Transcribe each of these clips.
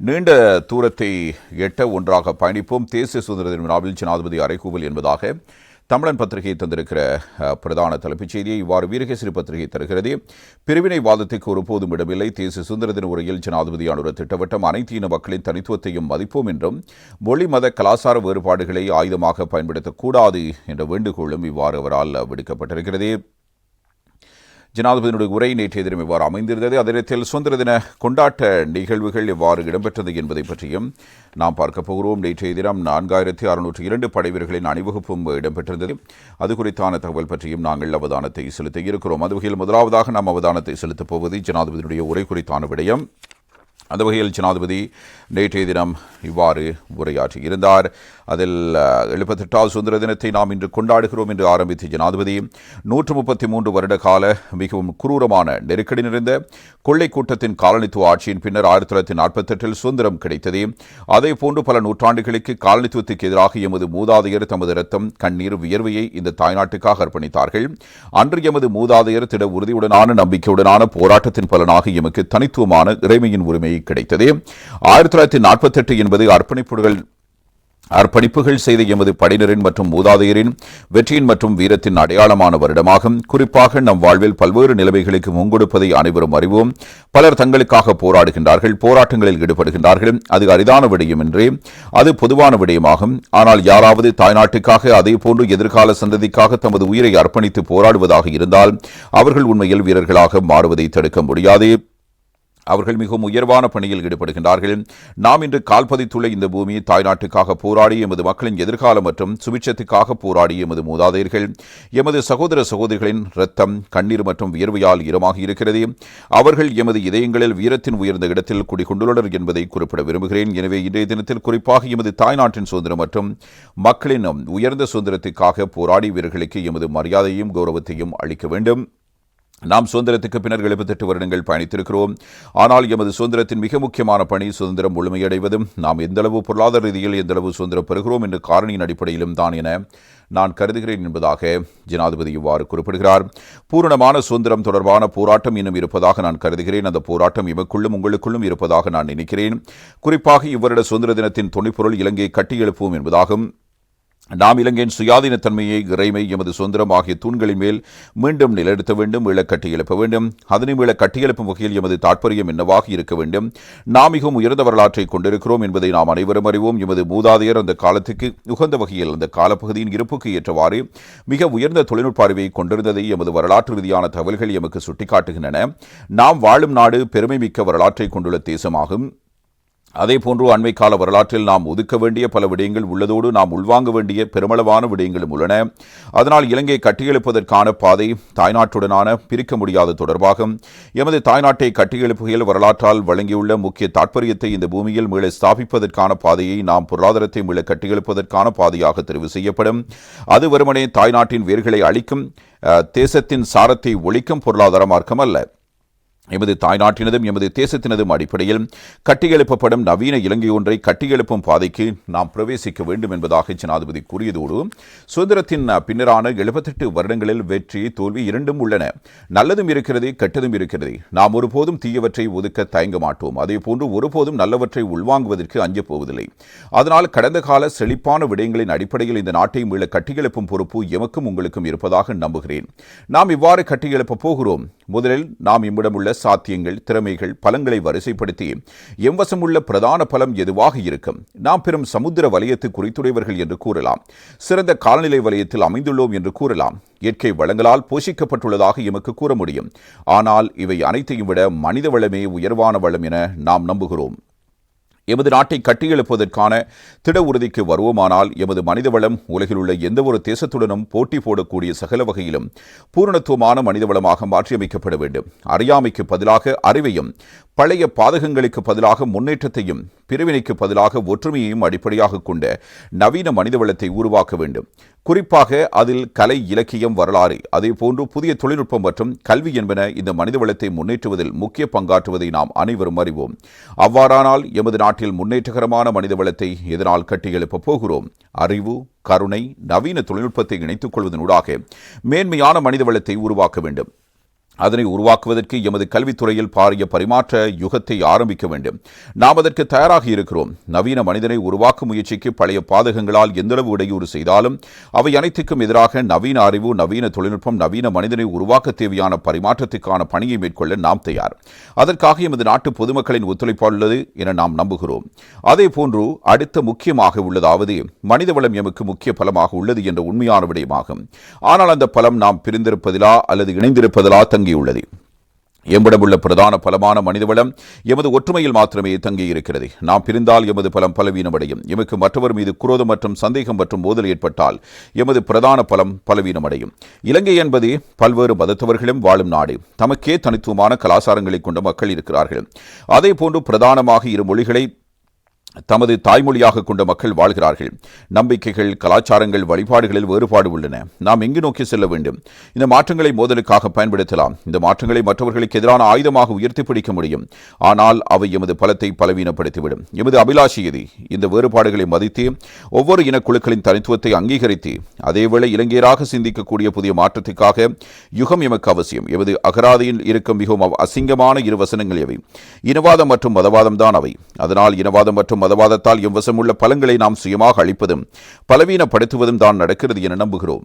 நீண்ட தூரத்தை எட்ட ஒன்றாக பயணிப்போம். தேசிய சுதந்திர தின விழாவில் ஜனாதிபதி அறைகூவல் என்பதாக தமிழன் பத்திரிகை தந்திருக்கிற பிரதான தலைப்புச் செய்தியை இவ்வாறு வீரகேசரி பத்திரிகை தருகிறது. பிரிவினைவாதத்துக்கு ஒருபோதும் இடமில்லை. தேசிய சுதந்திர தின உரையில் ஜனாதிபதியானோர் திட்டவட்டம் அனைத்து இன மக்களின் தனித்துவத்தையும் மதிப்போம் என்றும் மொழி மத கலாச்சார வேறுபாடுகளை ஆயுதமாக பயன்படுத்தக்கூடாது என்ற வேண்டுகோளும் இவ்வாறு அவரால் விடுக்கப்பட்டிருக்கிறது. ஜனாதிபதியினுடைய உரை நேற்றைய தினம் இவ்வாறு அமைந்திருந்தது. அதே நேரத்தில் சுதந்திர தின கொண்டாட்ட நிகழ்வுகள் எவ்வாறு இடம்பெற்றது என்பதை பற்றியும் நாம் பார்க்க போகிறோம். நேற்றைய தினம் நான்காயிரத்தி அறுநூற்றி இரண்டு படைவீரர்களின் அணிவகுப்பும் இடம்பெற்றிருந்தது. அது குறித்தான தகவல் பற்றியும் நாங்கள் அவதானத்தை செலுத்த இருக்கிறோம். அது வகையில் முதலாவதாக நாம் அவதானத்தை செலுத்தப் போவது ஜனாதிபதியினுடைய உரை குறித்தான விடயம். அந்த வகையில் ஜனாதிபதி நேற்றைய தினம் இவ்வாறு உரையாற்றியிருந்தார். அதில் எழுபத்தெட்டாவது சுதந்திர தினத்தை நாம் இன்று கொண்டாடுகிறோம் என்று ஆரம்பித்த ஜனாதிபதி நூற்று முப்பத்தி மூன்று வருட கால மிகவும் குரூரமான நெருக்கடி நிறைந்த கொள்ளை கூட்டத்தின் காலனித்துவ ஆட்சியின் பின்னர் ஆயிரத்தி தொள்ளாயிரத்தி நாற்பத்தெட்டில் சுதந்திரம் கிடைத்தது. அதே போன்று பல நூற்றாண்டுகளுக்கு காலனித்துவத்துக்கு எதிராக எமது மூதாதையர் தமது ரத்தம் கண்ணீர் வியர்வையை இந்த தாய்நாட்டுக்காக அர்ப்பணித்தார்கள். அன்று எமது மூதாதையர் திட உறுதியுடனான நம்பிக்கையுடனான போராட்டத்தின் பலனாக எமக்கு தனித்துவமான இறைமையின் உரிமை கிடைத்தது. ஆயிரத்தி தொள்ளாயிரத்தி நாற்பத்தி எட்டு என்பது அர்ப்பணிப்புகள் அர்ப்பணிப்புகள் செய்த எமது படையினரின் மற்றும் மூதாதையரின் வெற்றியின் மற்றும் வீரத்தின் அடையாளமான வருடமாகும். குறிப்பாக நம் வாழ்வில் பல்வேறு நிலைமைகளுக்கு முங்கொடுப்பதை அனைவரும் அறிவோம். பலர் தங்களுக்காக போராடுகின்றார்கள் போராட்டங்களில் ஈடுபடுகின்றார்கள். அது அரிதான விடயம் என்றே அது பொதுவான விடயமாகும். ஆனால் யாராவது தாய்நாட்டுக்காக அதே போன்று எதிர்கால சந்ததிக்காக தமது உயிரை அர்ப்பணித்து போராடுவதாக இருந்தால் அவர்கள் உண்மையில் வீரர்களாக மாறுவதை தடுக்க முடியாது. அவர்கள் மிகவும் உயர்வான பணியில் ஈடுபடுகின்றார்கள். நாம் இன்று கால்பதித்துள்ள இந்த பூமி தாய்நாட்டுக்காக போராடி எமது மக்களின் எதிர்காலம் மற்றும் சுபிட்சத்துக்காக போராடி எமது மூதாதையர்கள் எமது சகோதர சகோதரிகளின் இரத்தம் கண்ணீர் மற்றும் வியர்வையால் ஈரமாகி இருக்கிறது. அவர்கள் எமது இதயங்களில் வீரத்தின் உயர்ந்த இடத்தில் குடிகொண்டுள்ளனர் என்பதை குறிப்பிட விரும்புகிறேன். எனவே இன்றைய தினத்தில் குறிப்பாக எமது தாய்நாட்டின் சுதந்திரம் மற்றும் மக்களின் உயர்ந்த சுதந்திரத்துக்காக போராடி வீரர்களுக்கு எமது மரியாதையும் கௌரவத்தையும் அளிக்க வேண்டும். நாம் சுதந்திரத்துக்கு பின்னர் எழுபத்தெட்டு வருடங்கள் பயணித்திருக்கிறோம். ஆனால் எமது சுதந்திரத்தின் மிக முக்கியமான பணி சுதந்திரம் முழுமையடைவதும். நாம் எந்தளவு பொருளாதார ரீதியில் எந்தளவு சுதந்திரம் பெறுகிறோம் என்ற காரணியின் அடிப்படையிலும் தான் என நான் கருதுகிறேன் என்பதாக ஜனாதிபதி இவ்வாறு குறிப்பிடுகிறார். பூரணமான சுதந்திரம் தொடர்பான போராட்டம் இன்னும் இருப்பதாக நான் கருதுகிறேன். அந்த போராட்டம் இவக்குள்ளும் உங்களுக்குள்ளும் இருப்பதாக நான் நினைக்கிறேன். குறிப்பாக இவ்வருட சுதந்திர தினத்தின் துணைப்பொருள் இலங்கையை கட்டியெழுப்புவோம் என்பதாகும். நாம் இலங்கையின் சுயாதீனத்தன்மையை இறைமை எமது சுதந்திரம் ஆகிய தூண்களின் மேல் மீண்டும் நிலைநிறுத்த வேண்டும் மீள கட்டியெழுப்ப வேண்டும். அதனை மீள கட்டியெழுப்பும் வகையில் எமது தாற்பயம் என்னவாக இருக்க வேண்டும். நாம் மிகவும் உயர்ந்த வரலாற்றை கொண்டிருக்கிறோம் என்பதை நாம் அனைவரும் அறிவோம். எமது மூதாதையர் அந்த காலத்துக்கு உகந்த வகையில் அந்த காலப்பகுதியின் இருப்புக்கு ஏற்றவாறு மிக உயர்ந்த தொழில்நுட்ப அறிவை கொண்டிருந்ததை எமது வரலாற்று ரீதியான தகவல்கள் எமக்கு சுட்டிக்காட்டுகின்றன. நாம் வாழும் நாடு பெருமை மிக்க வரலாற்றை கொண்டுள்ள தேசமாகும். அதே போன்று அண்மை கால வரலாற்றில் நாம் ஒதுக்க வேண்டிய பல விடயங்கள் உள்ளதோடு நாம் உள்வாங்க வேண்டிய பெருமளவான விடயங்களும் உள்ளன. அதனால் இலங்கை கட்டியெழுப்பதற்கான பாதை தாய்நாட்டுடனான பிரிக்க முடியாத தொடர்பாகும். எமது தாய்நாட்டை கட்டியெழுப்புகையில் வரலாற்றால் வழங்கியுள்ள முக்கிய தாற்பயத்தை இந்த பூமியில் மீள ஸ்தாபிப்பதற்கான பாதையை நாம் பொருளாதாரத்தை மீள கட்டியெழுப்பதற்கான பாதையாக தெரிவு செய்யப்படும். அது வருமனே தாய்நாட்டின் வேர்களை அளிக்கும் தேசத்தின் சாரத்தை ஒழிக்கும் பொருளாதார மார்க்கம் அல்ல எமது தாய்நாட்டினதும் எமது தேசத்தினதும் அடிப்படையில் கட்டியெழுப்பப்படும் நவீன இலங்கை ஒன்றை கட்டியெழுப்பும் பாதைக்கு நாம் பிரவேசிக்க வேண்டும் என்பதாக ஜனாதிபதி கூறியதோடு சுதந்திரத்தின் பின்னரான எழுபத்தெட்டு வருடங்களில் வெற்றி தோல்வி இரண்டும் உள்ளன. நல்லதும் இருக்கிறது கெட்டதும் இருக்கிறது. நாம் ஒருபோதும் தீயவற்றை ஒதுக்க தயங்க மாட்டோம். அதே போன்று ஒருபோதும் நல்லவற்றை உள்வாங்குவதற்கு அஞ்சப் போவதில்லை. அதனால் கடந்த கால செழிப்பான விடயங்களின் அடிப்படையில் இந்த நாட்டை மீள கட்டியெழுப்பும் பொறுப்பு எமக்கும் உங்களுக்கும் இருப்பதாக நம்புகிறேன். நாம் இவ்வாறு கட்டியெழுப்பப் போகிறோம். முதலில் நாம் இம்மிடம் உள்ள சாத்தியங்கள் திறமைகள் பலங்களை வரிசைப்படுத்தி எம்வசம் உள்ள பிரதான பலம் எதுவாக இருக்கும்? நாம் பெரும் சமுத்திர வலயத்து குறித்துடையவர்கள் என்று கூறலாம். சிறந்த காலநிலை வலயத்தில் அமைந்துள்ளோம் என்று கூறலாம். இயற்கை வளங்களால் போஷிக்கப்பட்டுள்ளதாக எமக்கு கூற முடியும். ஆனால் இவை அனைத்தையும் விட மனித வளமே உயர்வான வளம் என நாம் நம்புகிறோம். எமது நாட்டை கட்டியெழுப்பதற்கான திட உறுதிக்கு வருவோமானால் எமது மனிதவளம் உலகில் உள்ள எந்தவொரு தேசத்துடனும் போட்டி போடக்கூடிய சகல வகையிலும் பூரணத்துவமான மனித வளமாக மாற்றியமைக்கப்பட வேண்டும். அறியாமைக்கு பதிலாக அறிவையும் பழைய பாதகங்களுக்கு பதிலாக முன்னேற்றத்தையும் பிரிவினைக்கு பதிலாக ஒற்றுமையையும் அடிப்படையாக கொண்ட நவீன மனித வளத்தை உருவாக்க வேண்டும். குறிப்பாக அதில் கலை இலக்கியம் வரலாறு அதே போன்று புதிய தொழில்நுட்பம் மற்றும் கல்வி என்பன இந்த மனித வளத்தை முன்னேற்றுவதில் முக்கிய பங்காற்றுவதை நாம் அனைவரும் அறிவோம். அவ்வாறானால் எமது நாட்டில் முன்னேற்றகரமான மனித வளத்தை எதனால் கட்டியெழுப்பப் போகிறோம்? அறிவு கருணை நவீன தொழில்நுட்பத்தை இணைத்துக் கொள்வதனூடாக மேன்மையான மனித வளத்தை உருவாக்க வேண்டும். அதனை உருவாக்குவதற்கு எமது கல்வித்துறையில் பாரிய பரிமாற்ற யுகத்தை ஆரம்பிக்க வேண்டும். நாம் அதற்கு தயாராக இருக்கிறோம். நவீன மனிதனை உருவாக்கும் முயற்சிக்கு பழைய பாதகங்களால் எந்தளவு இடையூறு செய்தாலும் அவை அனைத்துக்கும் எதிராக நவீன அறிவு நவீன தொழில்நுட்பம் நவீன மனிதனை உருவாக்க தேவையான பரிமாற்றத்துக்கான பணியை மேற்கொள்ள நாம் தயார். அதற்காக எமது நாட்டு பொதுமக்களின் ஒத்துழைப்பு உள்ளது என நாம் நம்புகிறோம். அதே போன்று அடுத்த முக்கியமாக உள்ளதாவது மனிதவளம் எமக்கு முக்கிய பலமாக உள்ளது என்ற உண்மையான விடயமாகும். ஆனால் அந்த பலம் நாம் பிரிந்திருப்பதிலா அல்லது இணைந்திருப்பதிலா தங்கியுள்ளது. எம்மிடமுள்ள பிரதான பலமான மனிதவளம் எமது ஒற்றுமையில் மாத்திரமே தங்கியிருக்கிறது. நாம் பிரிந்தால் எமது பலம் பலவீனமடையும். எமக்கு மற்றவர் மீது குரோதம் மற்றும் சந்தேகம் மற்றும் மோதல் ஏற்பட்டால் எமது பிரதான பலம் பலவீனமடையும். இலங்கை என்பது பல்வேறு மதத்தவர்களும் வாழும் நாடு. தமக்கே தனித்துவமான கலாச்சாரங்களை கொண்ட மக்கள் இருக்கிறார்கள். அதே போன்று பிரதானமாக இரு மொழிகளை தமது தாய்மொழியாக கொண்ட மக்கள் வாழ்கிறார்கள். நம்பிக்கைகள் கலாச்சாரங்கள் வழிபாடுகளில் வேறுபாடு உள்ளன. நாம் எங்கு நோக்கி செல்ல வேண்டும்? இந்த மாற்றங்களை மோதலுக்காக பயன்படுத்தலாம். இந்த மாற்றங்களை மற்றவர்களுக்கு எதிரான ஆயுதமாக உயர்த்தி பிடிக்க முடியும். ஆனால் அவை எமது பலத்தை பலவீனப்படுத்திவிடும். எமது அபிலாஷி இது இந்த வேறுபாடுகளை மதித்து ஒவ்வொரு இனக்குழுக்களின் தனித்துவத்தை அங்கீகரித்து அதேவேளை இலங்கையராக சிந்திக்கக்கூடிய புதிய மாற்றத்துக்காக யுகம் எமக்கு அவசியம். எமது அகராதியில் இருக்கும் மிகவும் அசிங்கமான இரு வசனங்கள் எவை? இனவாதம் மற்றும் மதவாதம் தான் அவை. அதனால் இனவாதம் மற்றும் மதவாதத்தால் எம் வசமுள்ள பலங்களை நாம் சுயமாக அளிப்பதும் பலவீனப்படுத்துவதும் தான் நடக்கிறது என நம்புகிறோம்.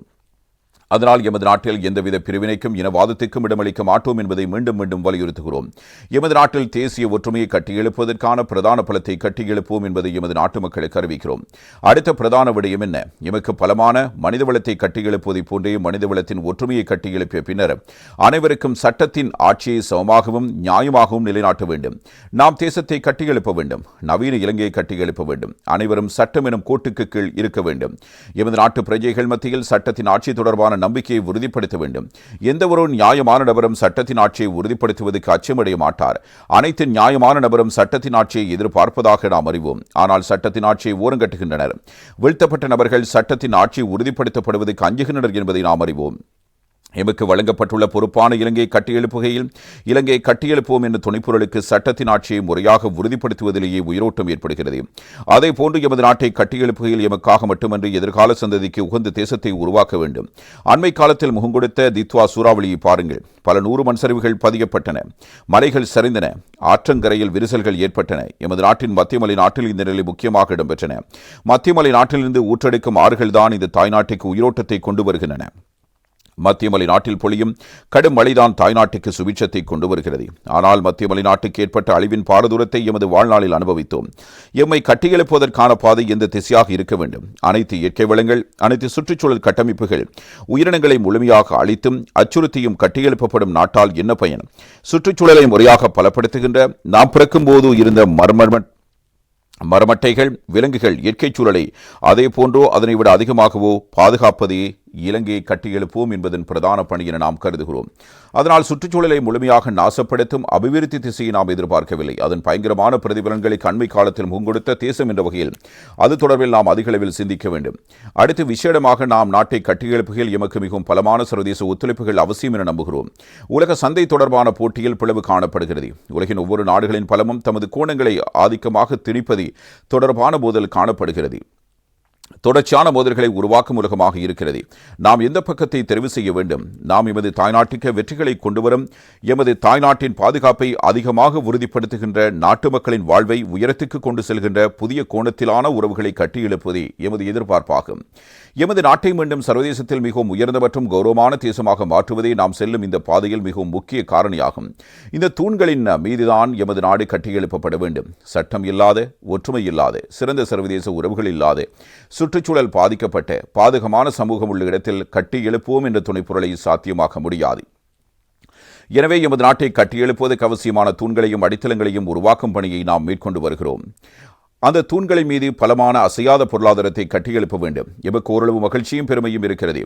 அதனால் எமது நாட்டில் எந்தவித பிரிவினைக்கும் இனவாதத்துக்கும் இடமளிக்க மாட்டோம் என்பதை மீண்டும் மீண்டும் வலியுறுத்துகிறோம். எமது நாட்டில் தேசிய ஒற்றுமையை கட்டியெழுப்பதற்கான பிரதான பலத்தை கட்டியெழுப்போம் என்பதை எமது நாட்டு மக்களுக்கு அறிவிக்கிறோம். அடுத்த பிரதான விடயம் என்ன? எமக்கு பலமான மனிதவளத்தை கட்டியெழுப்புவதைப் போன்றே மனிதவளத்தின் ஒற்றுமையை கட்டியெழுப்பிய பின்னர் அனைவருக்கும் சட்டத்தின் ஆட்சியை சமமாகவும் நியாயமாகவும் நிலைநாட்ட வேண்டும். நாம் தேசத்தை கட்டியெழுப்ப வேண்டும். நவீன இலங்கையை கட்டியெழுப்ப வேண்டும். அனைவரும் சட்டம் எனும் கோட்டுக்கு கீழ் இருக்க வேண்டும். எமது நாட்டு பிரஜைகள் மத்தியில் சட்டத்தின் ஆட்சி தொடர்பான நம்பிக்கையை உறுதிப்படுத்த வேண்டும். எந்த ஒரு நியாயமான நபரும் சட்டத்தின் ஆட்சியை உறுதிப்படுத்துவதற்கு அச்சமடைய மாட்டார். அனைத்து நியாயமான நபரும் சட்டத்தின் ஆட்சியை எதிர்பார்ப்பதாக நாம் அறிவோம். ஆனால் சட்டத்தின் ஆட்சியை ஓரங்கட்டுகின்றனர். வீழ்த்தப்பட்ட நபர்கள் சட்டத்தின் ஆட்சி உறுதிப்படுத்தப்படுவதற்கு அஞ்சுகின்றனர் என்பதை நாம் அறிவோம். எமக்கு வழங்கப்பட்டுள்ள பொறுப்பான இலங்கை கட்டியெழுப்புகையில் இலங்கை கட்டியெழுப்போம் என்ற துணைப்பொருளுக்கு சட்டத்தின் ஆட்சியை முறையாக உறுதிப்படுத்துவதிலேயே உயிரோட்டம் ஏற்படுகிறது. அதே போன்று எமது நாட்டை கட்டியெழுப்புகையில் எமக்காக மட்டுமன்றி எதிர்கால சந்ததிக்கு உகந்த தேசத்தை உருவாக்க வேண்டும். அண்மை காலத்தில் முகங்கொடுத்த தித்வா சூறாவளியை பாருங்கள். பல நூறு மண் சரிவுகள் பதியப்பட்டன. மலைகள் சரிந்தன. ஆற்றங்கரையில் விரிசல்கள் ஏற்பட்டன. எமது நாட்டின் மத்தியமலை நாட்டில் இந்த நிலை முக்கியமாக இடம்பெற்றன. மத்தியமலை நாட்டிலிருந்து ஊற்றெடுக்கும் ஆறுகள்தான் இந்த தாய்நாட்டுக்கு உயிரோட்டத்தை கொண்டு வருகின்றன. மத்தியமலை நாட்டில் பொழியும் கடும் மழைதான் தாய்நாட்டுக்கு சுபிட்சத்தை கொண்டு வருகிறது ஆனால் மத்தியமலை நாட்டுக்கு ஏற்பட்ட அழிவின் பாரதூரத்தை எமது வாழ்நாளில் அனுபவித்தோம். எம்மை கட்டியெழுப்புவதற்கான பாதை எந்த திசையாக இருக்க வேண்டும்? அனைத்து இயற்கை வளங்கள் அனைத்து சுற்றுச்சூழல் கட்டமைப்புகள் உயிரினங்களை முழுமையாக அழித்தும் அச்சுறுத்தியும் கட்டியெழுப்பப்படும் நாட்டால் என்ன பயன்? சுற்றுச்சூழலை முறையாக பலப்படுத்துகின்ற நாம் பிறக்கும்போது இருந்த மர்ம மரமட்டைகள் விலங்குகள் இயற்கைச் சூழலை அதே போன்றோ அதனை விட அதிகமாகவோ பாதுகாப்பதே இலங்கையை கட்டியெழுப்போம் என்பதன் பிரதான பணி என நாம் கருதுகிறோம். அதனால் சுற்றுச்சூழலை முழுமையாக நாசப்படுத்தும் அபிவிருத்தி திசையை நாம் எதிர்பார்க்கவில்லை. அதன் பயங்கரமான பிரதிபலன்களை கண்மை காலத்தில் முங்கொடுத்த தேசம் என்ற வகையில் அது தொடர்பில் நாம் அதிகளவில் சிந்திக்க வேண்டும். அடுத்து விசேடமாக நாம் நாட்டை கட்டியெழுப்புகையில் எமக்கு மிகவும் பலமான சர்வதேச ஒத்துழைப்புகள் அவசியம் என நம்புகிறோம். உலக சந்தை தொடர்பான போட்டியில் பிளவு காணப்படுகிறது. உலகின் ஒவ்வொரு நாடுகளின் பலமும் தமது கோணங்களை ஆதிக்கமாக திணிப்பது தொடர்பான போதல் காணப்படுகிறது. தொடர்ச்சியான மோதல்களை உருவாக்கும் உலகமாக இருக்கிறது. நாம் எந்த பக்கத்தை தெரிவு செய்ய வேண்டும்? நாம் எமது தாய்நாட்டுக்கு வெற்றிகளை கொண்டுவரும் எமது தாய்நாட்டின் பாதுகாப்பை அதிகமாக உறுதிப்படுத்துகின்ற நாட்டு மக்களின் வாழ்வை உயரத்துக்கு கொண்டு செல்கின்ற புதிய கோணத்திலான உறவுகளை கட்டியெழுப்பதே எமது எதிர்பார்ப்பாகும். எமது நாட்டை மீண்டும் சர்வதேசத்தில் மிகவும் உயர்ந்த மற்றும் கௌரவமான தேசமாக மாற்றுவதே நாம் செல்லும் இந்த பாதையில் மிகவும் முக்கிய காரணியாகும். இந்த தூண்களின் மீதுதான் எமது நாடு கட்டியெழுப்பப்பட வேண்டும். சட்டம் இல்லாத ஒற்றுமை இல்லாத சிறந்த சர்வதேச உறவுகள் இல்லாத சுற்றுச்சூழல் பாதிக்கப்பட்ட பாதுகமான சமூகம் உள்ள இடத்தில் கட்டி எழுப்புவோம் என்ற துணைப்பொருளை சாத்தியமாக்க முடியாது. எனவே எமது நாட்டை கட்டியெழுப்புவதற்கு அவசியமான தூண்களையும் அடித்தளங்களையும் உருவாக்கும் பணியை நாம் மேற்கொண்டு வருகிறோம். அந்த தூண்களின் மீது பலமான அசையாத பொருளாதாரத்தை கட்டியெழுப்ப வேண்டும். எமக்கு ஓரளவு மகிழ்ச்சியும் பெருமையும் இருக்கிறது.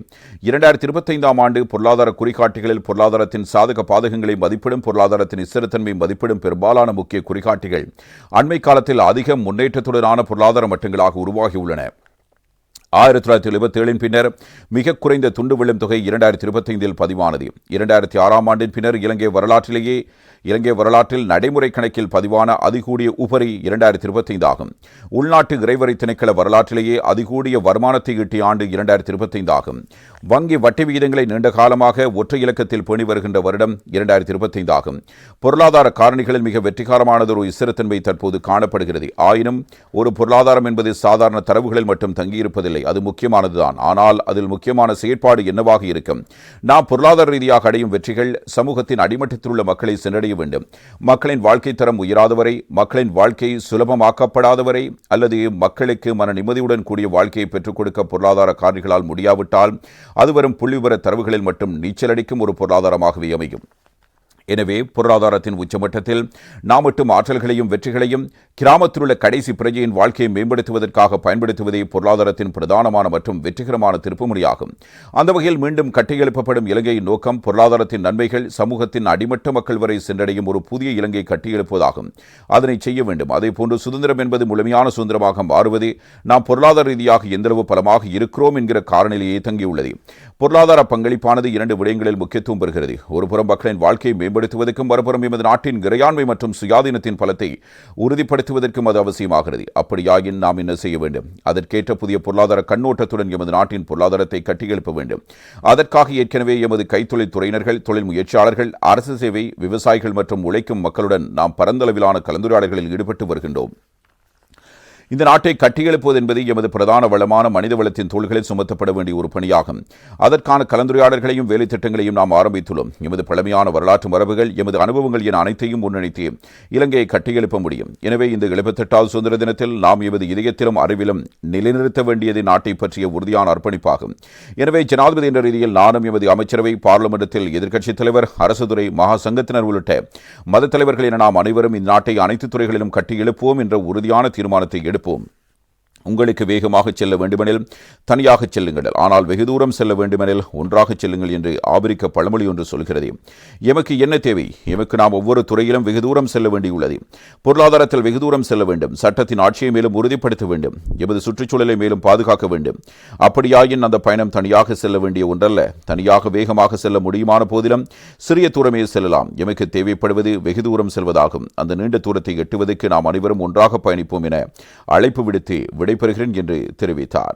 இரண்டாயிரத்தி இருபத்தைந்தாம் ஆண்டு பொருளாதார குறிகாட்டிகளில் பொருளாதாரத்தின் சாதக பாதகங்களை மதிப்பிடும் பொருளாதாரத்தின் ஸ்திரத்தன்மை மதிப்பிடும் பெரும்பாலான முக்கிய குறிகாட்டிகள் அண்மை காலத்தில் அதிக முன்னேற்றத்துடனான பொருளாதார மட்டங்களாக உருவாகியுள்ளன. ஆயிரத்தி தொள்ளாயிரத்தி எழுபத்தி ஏழின் பின்னர் மிக குறைந்த துண்டு விழும் தொகை இரண்டாயிரத்தி இருபத்தைந்தில் பதிவானது. இரண்டாயிரத்தி ஆறாம் ஆண்டின் பின்னர் இலங்கை வரலாற்றிலேயே இலங்கை வரலாற்றில் நடைமுறை கணக்கில் பதிவான அதிகூடிய உபரி இரண்டாயிரத்தி இருபத்தைந்து ஆகும். உள்நாட்டு இறைவரை திணைக்கள வரலாற்றிலேயே அதிகூடிய வருமானத்தை ஈட்டிய ஆண்டு இரண்டாயிரத்தி இருபத்தைந்து ஆகும். வங்கி வட்டி விகிதங்களை நீண்ட காலமாக ஒற்றை இலக்கத்தில் பேணி வருகின்ற வருடம் இரண்டாயிரத்தி இருபத்தைந்து ஆகும். பொருளாதார காரணிகளில் மிக வெற்றிகரமானதொரு ஸ்திரத்தன்மை தற்போது காணப்படுகிறது. ஆயினும் ஒரு பொருளாதாரம் என்பது சாதாரண தரவுகளில் மட்டும் தங்கியிருப்பதில்லை. அது முக்கியமானதுதான். ஆனால் அதில் முக்கியமான செயற்பாடு என்னவாக இருக்கும்? நாம் பொருளாதார ரீதியாக அடையும் வெற்றிகள் சமூகத்தின் அடிமட்டத்தில் உள்ள மக்களை சென்றடைய வேண்டும். மக்களின் வாழ்க்கை தரம் உயராதவரை மக்களின் வாழ்க்கை சுலபமாக்கப்படாதவரை அல்லது மக்களுக்கு மன நிம்மதியுடன் கூடிய வாழ்க்கையை பெற்றுக் கொடுக்க பொருளாதார காரணிகளால் முடியாவிட்டால் அது வரும் புள்ளிவிவர தரவுகளில் மட்டும் நீச்சலடிக்கும் ஒரு பொருளாதாரமாகவே அமையும். எனவே பொருளாதாரத்தின் உச்சமட்டத்தில் நாம் மட்டும் ஆற்றல்களையும் வெற்றிகளையும் கிராமத்திலுள்ள கடைசி பிரஜையின் வாழ்க்கையை மேம்படுத்துவதற்காக பயன்படுத்துவதே பொருளாதாரத்தின் பிரதானமான மற்றும் வெற்றிகரமான திருப்புமுடியாகும் அந்த வகையில் மீண்டும் கட்டியெழுப்பப்படும் இலங்கையின் நோக்கம் பொருளாதாரத்தின் நன்மைகள் சமூகத்தின் அடிமட்ட மக்கள் வரை சென்றடையும் ஒரு புதிய இலங்கை கட்டியெழுப்புவதாகும். அதனை செய்ய வேண்டும். அதே போன்று சுதந்திரம் என்பது முழுமையான சுதந்திரமாக மாறுவதே நாம் பொருளாதார ரீதியாக எந்தளவு பலமாக இருக்கிறோம் என்கிற காரணிலேயே தங்கியுள்ளது. பொருளாதார பங்களிப்பானது இரண்டு விடயங்களில் முக்கியத்துவம் பெறுகிறது. ஒருபுறம் மக்களின் வாழ்க்கையை மேம்படுத்துவதற்கும் மறுபுறம் எமது நாட்டின் இறையாண்மை மற்றும் சுயாதீனத்தின் பலத்தை உறுதிப்படுத்துவதற்கும் அது அவசியமாகிறது. அப்படியாயின் நாம் என்ன செய்ய வேண்டும்? அதற்கேற்ற புதிய பொருளாதார கண்ணோட்டத்துடன் எமது நாட்டின் பொருளாதாரத்தை கட்டியெழுப்ப வேண்டும். அதற்காக ஏற்கனவே எமது கைத்தொழில் துறையினர்கள் தொழில் முயற்சியாளர்கள் அரசு சேவை விவசாயிகள் மற்றும் உழைக்கும் மக்களுடன் நாம் பரந்தளவிலான கலந்துரையாடல்களில் ஈடுபட்டு வருகின்றோம். இந்த நாட்டை கட்டியெழுப்புவது என்பது எமது பிரதான வளமான மனித வளத்தின் தோள்களில் சுமத்தப்பட வேண்டிய ஒரு பணியாகும். அதற்கான கலந்துரையாடல்களையும் வேலை திட்டங்களையும் நாம் ஆரம்பித்துள்ளோம். எமது பழமையான வரலாற்று மரபுகள் எமது அனுபவங்கள் என அனைத்தையும் முன்னணித்து இலங்கையை கட்டியெழுப்ப முடியும். எனவே இந்த எழுபத்தெட்டாவது சுதந்திர தினத்தில் நாம் எமது இதயத்திலும் அறிவிலும் நிலைநிறுத்த வேண்டியது நாட்டை பற்றிய உறுதியான அர்ப்பணிப்பாகும். எனவே ஜனாதிபதி என்ற ரீதியில் நானும் எமது அமைச்சரவை பாராளுமன்றத்தில் எதிர்க்கட்சித் தலைவர் அரசுத்துறை மகா சங்கத்தினர் உள்ளிட்ட மத தலைவர்கள் என நாம் அனைவரும் இந்நாட்டை அனைத்து துறைகளிலும் கட்டியெழுப்புவோம் என்ற உறுதியான தீர்மானத்தை പണിയെടുപ്പും உங்களுக்கு வேகமாக செல்ல வேண்டுமெனில் தனியாக செல்லுங்கள். ஆனால் வெகு தூரம் செல்ல வேண்டுமெனில் ஒன்றாக செல்லுங்கள் என்று ஆபிரிக்க பழமொழி ஒன்று சொல்கிறது. எமக்கு என்ன தேவை? எமக்கு நாம் ஒவ்வொரு துறையிலும் வெகு தூரம் செல்ல வேண்டியுள்ளது. பொருளாதாரத்தில் வெகு தூரம் செல்ல வேண்டும். சட்டத்தின் ஆட்சியை மேலும் உறுதிப்படுத்த வேண்டும். எமது சுற்றுச்சூழலை மேலும் பாதுகாக்க வேண்டும். அப்படியாயின் அந்த பயணம் தனியாக செல்ல வேண்டிய ஒன்றல்ல. தனியாக வேகமாக செல்ல முடியுமான போதிலும் சிறிய தூரமே செல்லலாம். எமக்கு தேவைப்படுவது வெகு தூரம் செல்வதாகும். அந்த நீண்ட தூரத்தை எட்டுவதற்கு நாம் அனைவரும் ஒன்றாக பயணிப்போம் என அழைப்பு விடுத்து விடைபெறுகிறேன் என்று தெரிவித்தார்.